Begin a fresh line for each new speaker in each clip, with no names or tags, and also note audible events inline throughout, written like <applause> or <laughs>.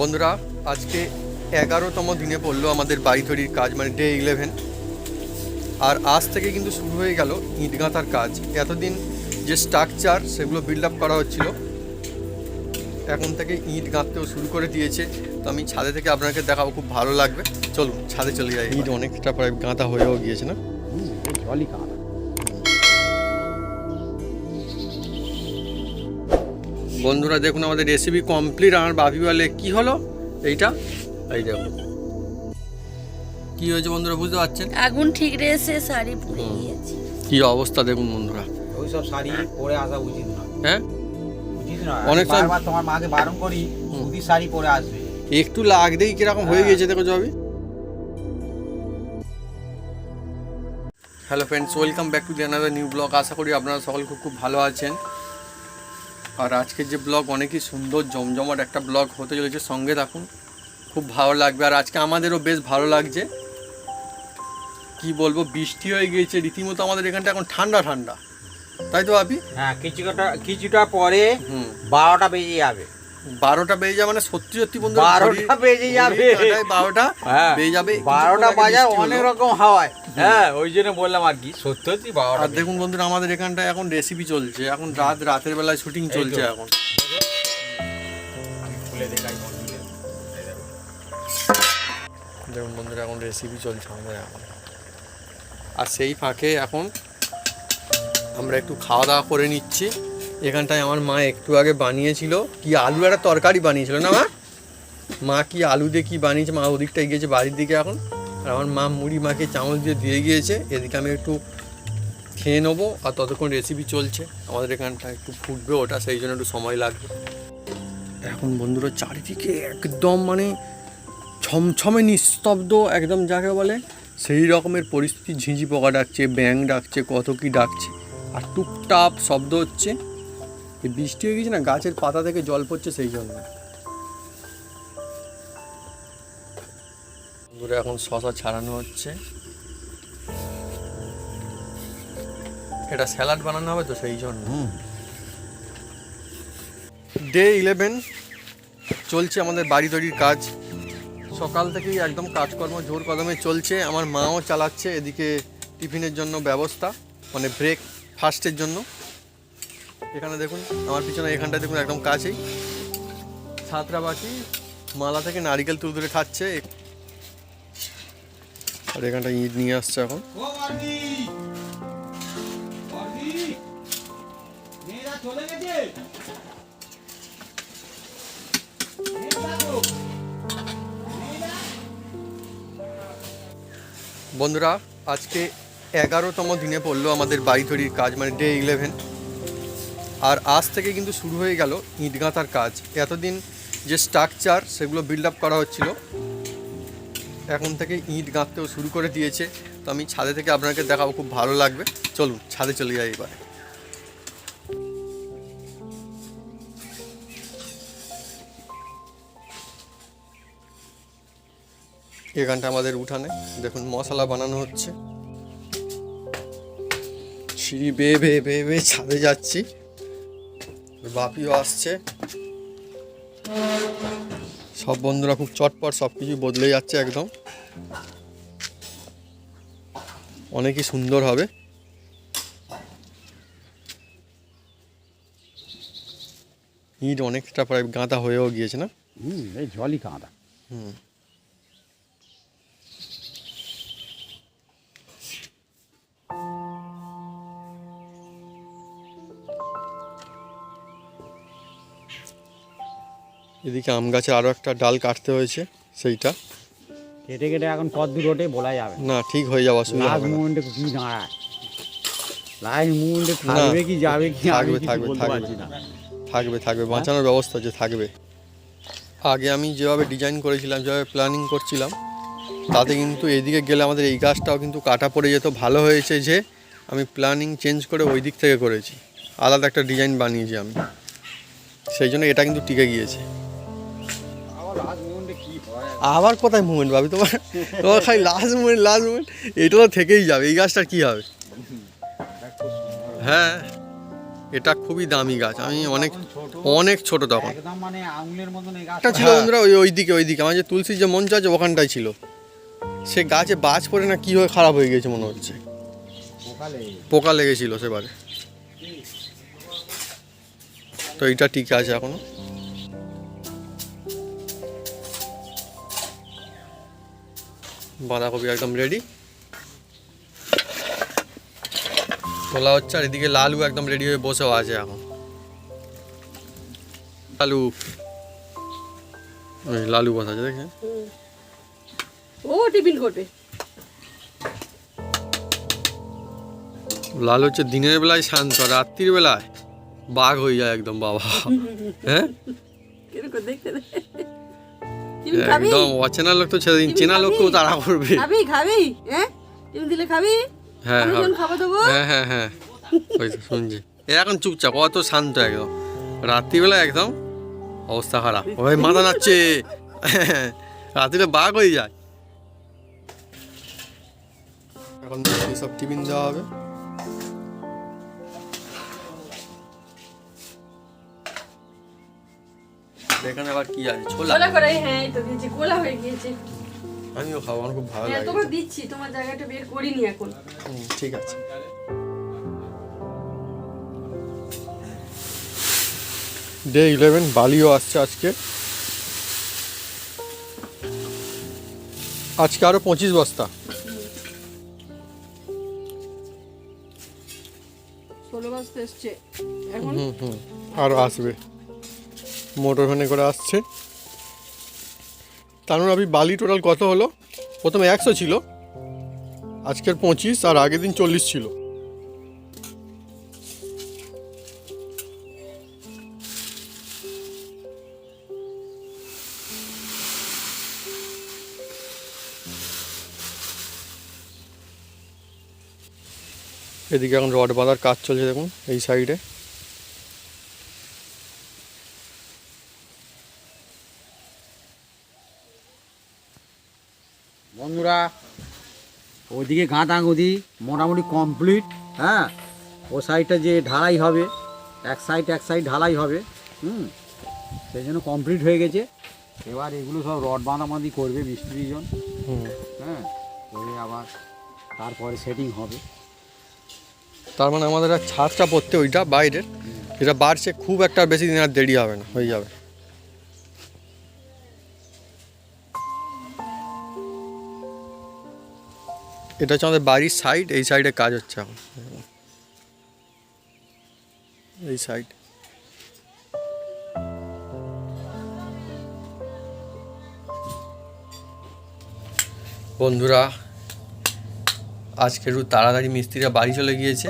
বন্ধুরা আজকে এগারোতম দিনে পড়ল আমাদের বাড়ি তৈরির কাজ মানে ডে ইলেভেন আর আজ থেকে কিন্তু শুরু হয়ে গেল ইট গাঁথার কাজ। এতদিন যে স্ট্রাকচার সেগুলো বিল্ড আপ করা হচ্ছিল এখন থেকে ইট গাঁথতেও শুরু করে দিয়েছে। তো আমি ছাদে থেকে আপনাকে দেখাবো খুব ভালো লাগবে। চলুন ছাদে চলে যাই। ইট অনেকটা প্রায় গাঁথা হয়েও গিয়েছে না?
জলই কাঁদা
বন্ধুরা দেখুন আমাদের রেসিপি কমপ্লিট আমার বাপি বলে কি হলো? এইটা। এই দেখুন কি হয়েছে বন্ধুরা বুঝতে পারছেন?
আগুন ঠিক রেসে শাড়ি পুড়ে গিয়েছে।
কি অবস্থা দেখুন বন্ধুরা।
ওই সব শাড়ি পরে আসা উচিত না
হ্যাঁ?
উচিত
অনেক সময়-
তোমার মাকে বারণ করি সুতির শাড়ি পরে আসবে।
একটু লাগতেই কীরকম হয়ে
হ্যাঁ।
গিয়েছে দেখো জবি hello friends welcome back to the another new blog আশা করি আপনারা সকল খুব খুব ভালো আছেন। আর আজকের যে ব্লগ অনেকই সুন্দর জমজমাট একটা ব্লগ হতে চলেছে সঙ্গে থাকুন। খুব ভালো লাগবে। আর আজকে আমাদেরও বেশ ভালো লাগছে। কি বলব বৃষ্টি হয়ে গিয়েছে রীতিমতো আমাদের এখানটা এখন ঠান্ডা ঠান্ডা। তাই তো আপনি
হ্যাঁ কিছুটা কিছুটা পরে বারোটা বেজে যাবে।
বারোটা বেজে যাবে মানে সত্যি সত্যি বন্ধু
বারোটা বেজে যাবে।
বারোটা
হ্যাঁ
বেজে যাবে।
বারোটা বাজার অনেক রকম হাওয়ায়। হ্যাঁ ওই জন্য বললাম আর কি সত্যি সত্যি বারোটা
আর দেখুন বন্ধুরা আমাদের এখানটায় এখন রেসিপি চলছে। এখন রাত রাতের বেলায় শুটিং চলছে এখন। দেখুন বন্ধুরা এখন রেসিপি চলছে আমাদের এখন। আর সেই ফাঁকে এখন আমরা একটু খাওয়া দাওয়া করে নিচ্ছি। এখানটায় আমার মা একটু আগে বানিয়েছিল। কি আলু একটা তরকারি বানিয়েছিল, না মা? মা কি আলু দিয়ে কী বানিয়েছে? মা ওদিকটায় গিয়েছে বাড়ির দিকে এখন। আর আমার মা মুড়ি মাকে চামচ দিয়ে দিয়ে গিয়েছে। এদিকে আমি একটু খেয়ে নেব আর ততক্ষণ রেসিপি চলছে। আমাদের এখানটা একটু ফুটবে ওটা, সেই জন্য একটু সময় লাগবে। এখন বন্ধুরা চারিদিকে একদম মানে ছমছমে নিস্তব্ধ, একদম যাকে বলে, সেই রকমের পরিস্থিতি, ঝিঁঝি পোকা ডাকছে ব্যাং ডাকছে, কত কি ডাকছে, আর টুপটাপ শব্দ হচ্ছে। বৃষ্টি হয়ে গেছে না গাছের পাতা থেকে জল পড়ছে সেই জন্য। বন্ধুরা এখন শশা ছাড়ানো হচ্ছে। এটা স্যালাড বানানো হবে তো সেই জন্য। ডে ইলেভেন চলছে আমাদের বাড়ি তৈরির কাজ। সকাল থেকেই একদম কাজকর্ম জোর কদমে চলছে। আমার মাও চালাচ্ছে এদিকে টিফিনের জন্য ব্যবস্থা মানে ব্রেক ফাস্টের জন্য। এখানে দেখুন আমার পিছনে এখানটা দেখুন একদম কাছেই। ছাত্রা বাকি মালা থেকে নারিকেল তুলে তুলে খাচ্ছে। আর এখানটা ইট নিয়ে আসছে এখন।
চলে গেছে!
বন্ধুরা আজকে এগারোতম দিনে পড়ল আমাদের বাড়ি তৈরির কাজ মানে ডে ইলেভেন আর আজ থেকে কিন্তু শুরু হয়ে গেল ইট কাজ। এতদিন যে স্ট্রাকচার সেগুলো বিল্ড আপ করা হচ্ছিল, এখন থেকে ইট গাঁথতেও শুরু করে দিয়েছে। তো আমি ছাদে থেকে আপনাকে দেখাবো, খুব ভালো লাগবে। চলুন, ছাদে চলে যাই এবার। এখানটা আমাদের উঠানে, দেখুন মশলা বানানো হচ্ছে। সিঁড়ি বেয়ে বেয়ে বেয়ে বেয়ে ছাদে যাচ্ছি। বাপিও আসছে। সব বন্ধুরা খুব চটপট সব কিছু বদলে যাচ্ছে একদম। অনেকই সুন্দর হবে। ইট অনেকটা প্রায় গাঁদা হয়েও গিয়েছে না?
হুম এই জলই কাঁদা
হুম। এদিকে আম গাছের আরও একটা ডাল কাটতে হয়েছে সেইটা।
কেটে কেটে এখন দূর ওঠে বলা যাবে। না।
ঠিক হয়ে যাওয়া অসুবিধা
লাস্ট
হবে
কি দাঁড়ায় লাস্ট মুমেন্টে থাকবে কি যাবে কি
থাকবে, থাকবে, থাকবে।
না।
থাকবে থাকবে বাঁচানোর ব্যবস্থা যে থাকবে। আগে আমি যেভাবে ডিজাইন করেছিলাম যেভাবে প্ল্যানিং করছিলাম তাতে কিন্তু এদিকে গেলে আমাদের এই গাছটাও কিন্তু কাটা পড়ে যেত। ভালো হয়েছে যে আমি প্ল্যানিং চেঞ্জ করে ওই দিক থেকে করেছি। আলাদা একটা ডিজাইন বানিয়েছি আমি। সেই জন্য এটা কিন্তু টিকে গিয়েছে। আবার কোথায় মুভমেন্ট ভাবি? তোমার তোমার খালি লাস্ট মুভমেন্ট লাস্ট মুভমেন্ট এটা তো থেকেই যাবে এই গাছটার কী হবে? হ্যাঁ এটা খুবই দামি গাছ। আমি অনেক অনেক ছোট তখন। একটা ছিল বন্ধুরা ওই ওইদিকে ওইদিকে। আমার যে তুলসীর যে মঞ্চ আছে ওখানটায় ছিল। সে গাছে বাজ পড়ে না কি হয়ে খারাপ হয়ে গেছে মনে হচ্ছে? পোকা লেগেছিল সেবারে। তো এইটা ঠিক আছে এখনও। বাঁধাকপি একদম রেডি তোলা হচ্ছে আর এদিকে লালু একদম রেডি হয়ে বসেও আছে এখন। লালু। ওই লালু বসা আছে দেখে।
ও টিফিন করবে।
লাল হচ্ছে দিনের বেলায় শান্ত রাত্রির বেলায় বাঘ হয়ে যায় একদম বাবা। হ্যাঁ?
দেখতে টিফিন খাবি?
একদম অচেনা লোক তো ছেড়ে দিন চেনা? লোককেও তাড়া করবে।
খাবি খাবি হ্যাঁ? টিফিন দিলে খাবি?
হ্যাঁ হ্যাঁ।
খাব দেবো
হ্যাঁ হ্যাঁ হ্যাঁ। ওই তো শুনছি। এখন চুপচাপ অত শান্ত একদম। রাত্রিবেলা একদম অবস্থা খারাপ। ওই মাথা নাচছে রাত্রিরে বাঘ হয়ে যায়। এখন সব টিফিন দেওয়া হবে। এখানে আবার কি আছে? ছোলা।
কোলা করে হ্যাঁ এই তো দিয়েছি কোলা হয়ে গিয়েছে।
আমিও খাব আমার খুব ভালো
হ্যাঁ
লাগে।
তোমার দিচ্ছি তোমার জায়গাটা বের করিনি এখন।
হুম, ঠিক আছে। ডে ইলেভেন বালিও আসছে আজকে। আজকে আরও পঁচিশ বস্তা।
ষোলো বাজতে এসছে। এখন?
আরও আসবে। মোটর ভ্যানে করে আসছে। তার মানে আপনি বালি টোটাল কত হলো? প্রথমে একশো ছিল, আজকের পঁচিশ, আর আগের দিন চল্লিশ ছিল। এদিকে এখন রড বাঁধার কাজ চলছে দেখুন, এই সাইডে
বন্ধুরা ওইদিকে গাঁদাগুদি মোটামুটি কমপ্লিট হ্যাঁ? ও সাইডটা যে ঢালাই হবে এক সাইড এক সাইড ঢালাই হবে হুম? সেই জন্য কমপ্লিট হয়ে গেছে। এবার এগুলো সব রড বাঁধাবাঁধি করবে মিস্ত্রিজন
হুম।
হ্যাঁ? করে আবার তারপরে সেটিং হবে।
তার মানে আমাদের ছাদটা পড়তে ওইটা বাইরের যেটা বাড়ছে খুব একটা বেশি দিন আর দেরি হবে না হয়ে যাবে। এটা হচ্ছে আমাদের বাড়ির সাইড এই সাইডে কাজ হচ্ছে এখন। এই সাইড বন্ধুরা আজকে একটু তাড়াতাড়ি মিস্ত্রিরা বাড়ি চলে গিয়েছে।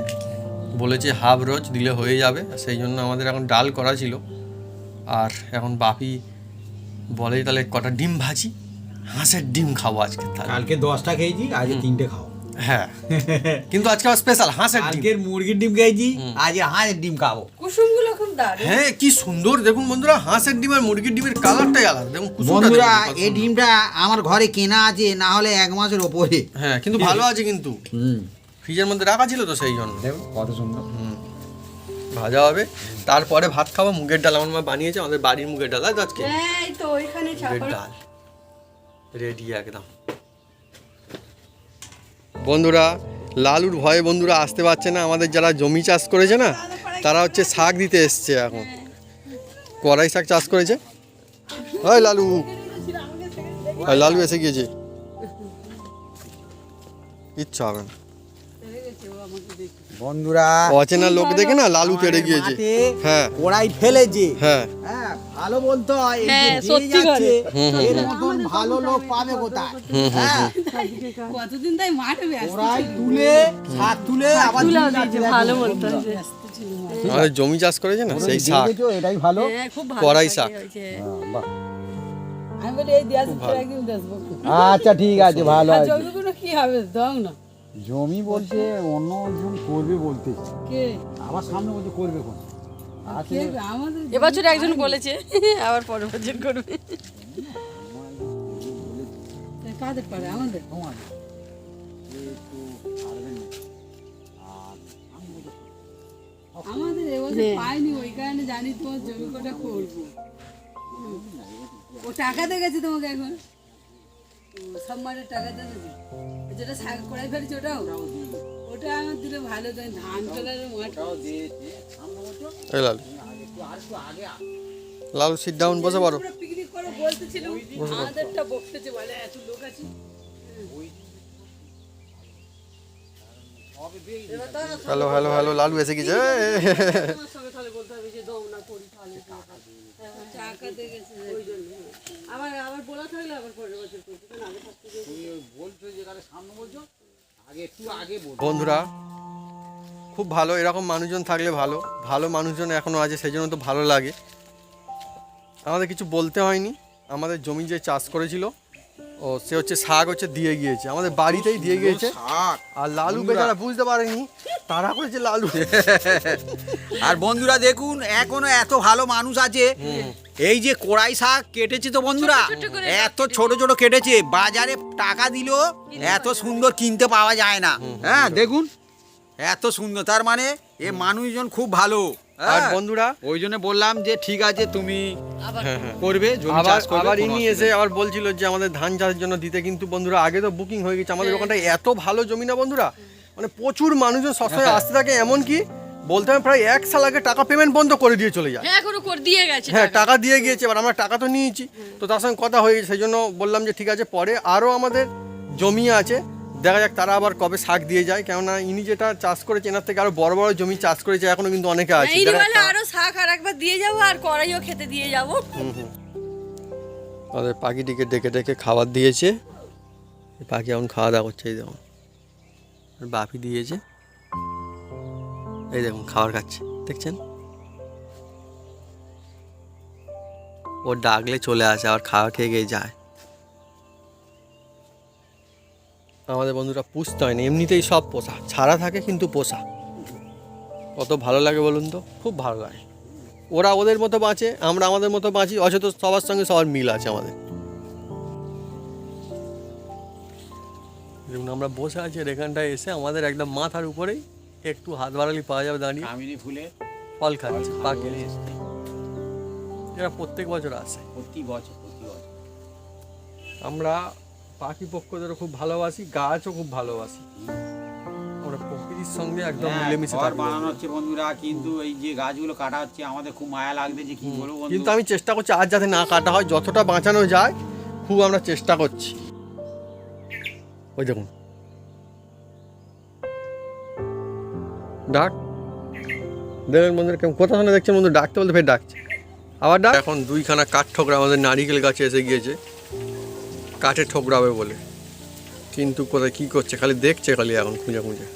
বলেছে হাফ রোজ দিলে হয়ে যাবে সেই জন্য আমাদের এখন ডাল করা ছিল। আর এখন বাপি বলে তাহলে কটা ডিম ভাজি। হাঁসের ডিম খাব আজকে
কালকে দশটা খেয়েছি আজ তিনটে খাও
হ্যাঁ। <laughs> কিন্তু আজকে আমার স্পেশাল হাঁসের ডিম।
কালকের মুরগির ডিম খেয়েছি আজ হাঁসের ডিম খাব।
কুসুমগুলো খুব দারুণ।
হ্যাঁ কি সুন্দর। দেখুন বন্ধুরা হাঁসের ডিম আর মুরগির ডিমের কালারটাই আলাদা। দেখুন
বন্ধুরা এই ডিমটা আমার ঘরে কেনা আছে না হলে এক মাসের ওপরে।
হ্যাঁ কিন্তু ভালো আছে কিন্তু।
হুম।
ফ্রিজের মধ্যে রাখা ছিল তো সেই জন্য।
কত সুন্দর।
ভাজা হবে। তারপরে ভাত খাব মুগের ডাল আমার মা বানিয়েছে আমাদের বাড়ির মুগের ডাল আজকে
হ্যাঁ তো ওইখানে
মুগের ডাল। রেডি একদম। বন্ধুরা লালুর ভয়ে বন্ধুরা আসতে পারছে না। আমাদের যারা জমি চাষ করেছে না তারা হচ্ছে শাক দিতে এসছে এখন। কড়াই শাক চাষ করেছে? হয় লালু। হয় লালু এসে গিয়েছে। ইচ্ছা হবে না।
বন্ধুরা
অচেনা লোক দেখে না লালু কেড়ে গিয়েছে। হ্যাঁ।
কড়াই ফেলেছে।
হ্যাঁ।
হ্যাঁ। ভালো বলতে হয়
হ্যাঁ, সত্যি
হুম,
এর মতন ভালো লোক পাবে কোথায়? হ্যাঁ।
কতদিন তাই মাঠে ব্যস্ত
কড়াই তুলে শাক তুলে আবার
তুলাও
দিয়ে
দিয়েছে
যাচ্ছে,
ভালো
আমাদের জমি চাষ করেছে না? সেই
দিয়ে
শাক।
গেছো, এটাই ভালো।
হ্যাঁ খুব ভালো
কড়াই
শাক
শাক।
হয়েছে।
বাহ।
আমি বলি এই দেশ একদিন দেখব
আচ্ছা ঠিক আছে ভালো আছে।
জমিগুলো কি হবে? দাও না।
জমি বলছে অন্য জন করবে বলতে।
কে?
আমার সামনে বলছে করবে কোন
এবছর একজন বলেছে আবার পরের বছর করবে।
কাদের পারে আমাদের? আমাদের এবছর পাইনি ওই কারণে জানি তোমার জমি কটা করব। ও টাকা দেখেছে তোমাকে এখন? মাঠের টাকা দেখেছে যেটা করাই ফেলেছে ওটাও? ওটা আমার দিলে ভালো দেয় ধান তোলার
এই লালু। লালু সিট ডাউন বসে পারো
পিকনিক করে বলতেছিল আমাদেরটা বকতেছে বলে এত লোক আছে।
হ্যালো হ্যালো হ্যালো লালু এসে গেছে
আমার সঙ্গে তাহলে বলতে হবে যে দাও না করি তাহলে
টাকা দেখেছে
ওই জন্য। আবার আবার বলা থাকলে আবার পরের বছর করছি কারণ আগে থাকতে
তুমি বলছো যেখানে সামনে বলছো?
বন্ধুরা খুব ভালো এরকম মানুষজন থাকলে ভালো। ভালো মানুষজন এখনও আছে সেই জন্য তো ভালো লাগে। আমাদের কিছু বলতে হয়নি। আমাদের জমি যে চাষ করেছিল ও সে হচ্ছে শাক হচ্ছে দিয়ে গিয়েছে। আমাদের বাড়িতেই দিয়ে গিয়েছে। আর লালু বেচারা বুঝতে পারেনি তারা করেছে লালু। <laughs>
আর বন্ধুরা দেখুন এখনও এত ভালো মানুষ আছে এই যে কোড়াই শাক কেটেছে তো বন্ধুরা। এত ছোট ছোট কেটেছে বাজারে টাকা দিলেও এত সুন্দর কিনতে পাওয়া যায় না। হ্যাঁ দেখুন এত সুন্দর তার মানে এ মানুষজন খুব ভালো।
আর
হ্যাঁ।
বন্ধুরা
ওই জন্য বললাম যে ঠিক আছে তুমি করবে জমি
আবার
চাষ করবে
আবার ইনি এসে আবার বলছিল যে আমাদের ধান চাষের জন্য দিতে কিন্তু বন্ধুরা আগে তো বুকিং হয়ে গেছে। আমাদের ওখানটায় এত ভালো জমি না বন্ধুরা। মানে প্রচুর মানুষজন সবসময় আসতে থাকে এমন কি বলতে হবে প্রায় এক সাল আগে টাকা পেমেন্ট বন্ধ করে দিয়ে চলে যায়।
হ্যাঁ এখনও করে দিয়ে গেছে
হ্যাঁ
টাকা।
দিয়ে গিয়েছে এবার আমরা টাকা তো নিয়েছি। তো তার সঙ্গে কথা হয়ে সেই জন্য বললাম যে ঠিক আছে পরে আরও আমাদের জমি আছে দেখা যাক তারা আবার কবে শাক দিয়ে যায়। কেননা ইনি যেটা চাষ করেছে এনার থেকে আরও বড় বড় জমি চাষ করেছে এখনও কিন্তু অনেকে আছে।
এই আরও শাক আর একবার দিয়ে যাব আর কড়াইও খেতে দিয়ে যাব।
আমাদের পাখিটিকে ডেকে ডেকে খাবার দিয়েছে। পাখি এখন খাওয়া দাওয়া করছে এই দেখুন। বাপি দিয়েছে। এই দেখুন, খাবার খাচ্ছে, দেখছেন? ও ডাকলে চলে আসে, আবার খাওয়া খেয়ে গিয়ে যায়। আমাদের বন্ধুরা পুষতে হয় না এমনিতেই সব পোষা, ছাড়া থাকে কিন্তু পোষা। কত ভালো লাগে বলুন তো, খুব ভালো লাগে। ওরা ওদের মতো বাঁচে, আমরা আমাদের মতো বাঁচি, অথচ সবার সঙ্গে সবার মিল আছে আমাদের। আমরা বসে আছি এখানটায় এসে আমাদের একদম মাথার উপরেই একটু হাত বাড়ালি পাওয়া যাবে দাঁড়িয়ে।
কামিনী ফুলে।
ফল খাচ্ছে পাখি এরা প্রত্যেক বছর আসে।
প্রতি বছর প্রতি বছর।
আমরা পাখি পক্ষদেরও খুব ভালোবাসি গাছও খুব ভালোবাসি। আমরা প্রকৃতির সঙ্গে একদম
হ্যাঁ,
মিলেমিশে থাকি
বানানো হচ্ছে বন্ধুরা কিন্তু এই যে গাছগুলো কাটা হচ্ছে আমাদের খুব মায়া লাগবে যে কি বলব
কিন্তু আমি চেষ্টা করছি আজ যাতে না কাটা হয় যতটা বাঁচানো যায় খুব আমরা চেষ্টা করছি। ওই দেখুন ডাক। দেখবেন বন্ধুরা কেমন কোথা শুনে দেখছেন বন্ধু ডাকতে বলতে ফের ডাকছে। আবার ডাক। এখন দুইখানা কাঠ ঠোকরা আমাদের নারিকেল গাছে এসে গিয়েছে। কাঠে ঠোকরাবে বলে। কিন্তু কোথায় কি করছে? খালি দেখছে খালি এখন খুঁজে খুঁজে।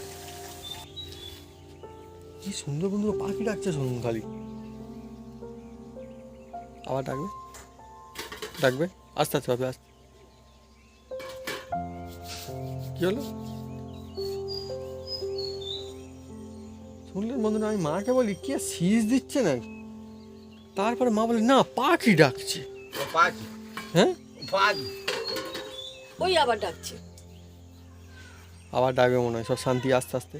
কি সুন্দর বন্ধু পাখি ডাকছে শুনুন খালি। আবার ডাকবে? ডাকবে? আস্তে আস্তে হবে আস্তে। কি হলো? শুনলেন বন্ধুরা আমি মাকে বলি কে শীষ দিচ্ছে না তারপরে মা বলে না পাখি ডাকছে।
পাখি?
হ্যাঁ?
পাখি?
ওই আবার ডাকছে।
আবার ডাকবে মনে হয় সব শান্তি আস্তে আস্তে।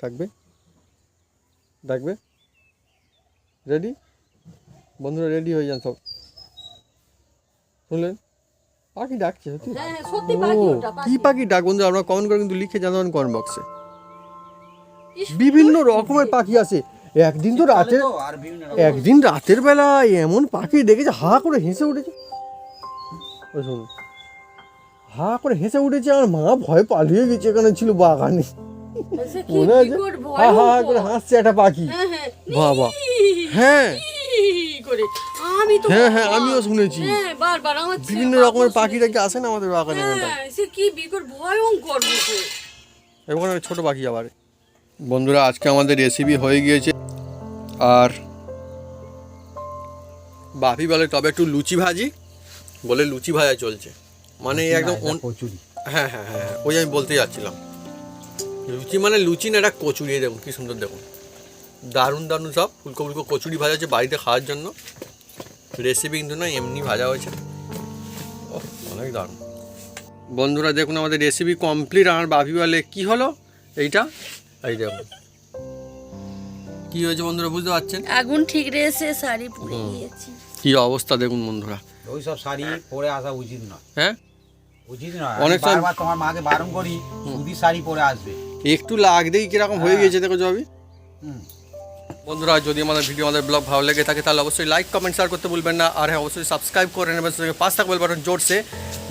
ডাকবে? ডাকবে? রেডি বন্ধুরা রেডি হয়ে যান সব। শুনলেন? পাখি ডাকছে সত্যি?
হ্যাঁ হ্যাঁ সত্যি পাখি ওটা
কি
পাখি।
পাখি ডাক বন্ধু আপনারা কমেন্ট করে কিন্তু লিখে জানাবেন কমেন্ট বক্সে বিভিন্ন রকমের পাখি আছে। একদিন তো রাতে। একদিন রাতের বেলা এমন পাখি দেখেছে হা করে হেসে উঠেছে। ওই শুনুন হা করে হেসে উঠেছে আর মা ভয় পালিয়ে গেছে এখানে ছিল বাগানে। মনে আছে? হা হা হা করে হাসছে একটা পাখি।
হ্যাঁ হ্যাঁ
বাবা। হ্যাঁ।
করে। আমি তো
হ্যাঁ হ্যাঁ আমিও শুনেছি।
হ্যাঁ বারবার আমার
বিভিন্ন রকমের। পাখিরা কি আসে না আমাদের বাগানে
হ্যাঁ সে কি বিকট ভয়ঙ্কর বিকট
এবং ছোট পাখি আবার। বন্ধুরা আজকে আমাদের রেসিপি হয়ে গিয়েছে। আর বাপি বলে তবে একটু লুচি ভাজি বলে লুচি ভাজা চলছে। মানে একদম
কচুরি।
হ্যাঁ হ্যাঁ হ্যাঁ হ্যাঁ, ওই আমি বলতে যাচ্ছিলাম। লুচি মানে লুচি না এটা কচুরি দেখুন কি সুন্দর দেখুন। দারুণ দারুণ সব ফুলকো ফুলকো কচুরি ভাজা হচ্ছে বাড়িতে খাওয়ার জন্য। রেসিপি কিন্তু না এমনি ভাজা হয়েছে। ওহ, অনেক দারুণ। বন্ধুরা দেখুন আমাদের রেসিপি কমপ্লিট আমার বাপি বলে কি হলো? এইটা? এই দেখুন। কি হয়েছে বন্ধুরা বুঝতে পারছেন?
আগুন ঠিক রেসে শাড়ি পুড়ে গিয়েছে।
কি অবস্থা দেখুন বন্ধুরা।
ওই সব শাড়ি পরে আসা উচিত নয়।
হ্যাঁ?
উচিত নয়।
অনেক সময়-
বারবার তোমার মাকে বারণ করি সুতির শাড়ি পরে আসবে।
একটু লাগতেই কীরকম হয়ে গিয়েছে দেখো জবি
হুম।
বন্ধুরা, যদি আমাদের ভিডিও আমাদের ব্লগ ভালো লেগে থাকে, তাহলে অবশ্যই লাইক কমেন্ট শেয়ার করতে ভুলবেন না। আর হ্যাঁ অবশ্যই সাবস্ক্রাইব করে নেবেন, সঙ্গে পাঁচ থাকবে বাটন জোরসে।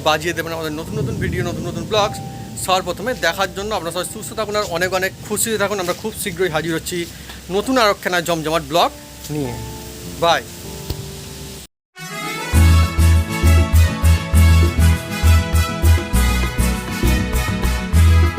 বাজিয়ে দেবেন আমাদের নতুন নতুন ভিডিও নতুন নতুন ব্লগস সবার প্রথমে দেখার জন্য আপনারা সবাই সুস্থ থাকুন আর অনেক অনেক খুশিতে থাকুন। আমরা খুব শীঘ্রই হাজির হচ্ছি নতুন আরক্ষণা জমজমাট ব্লগ নিয়ে। বাই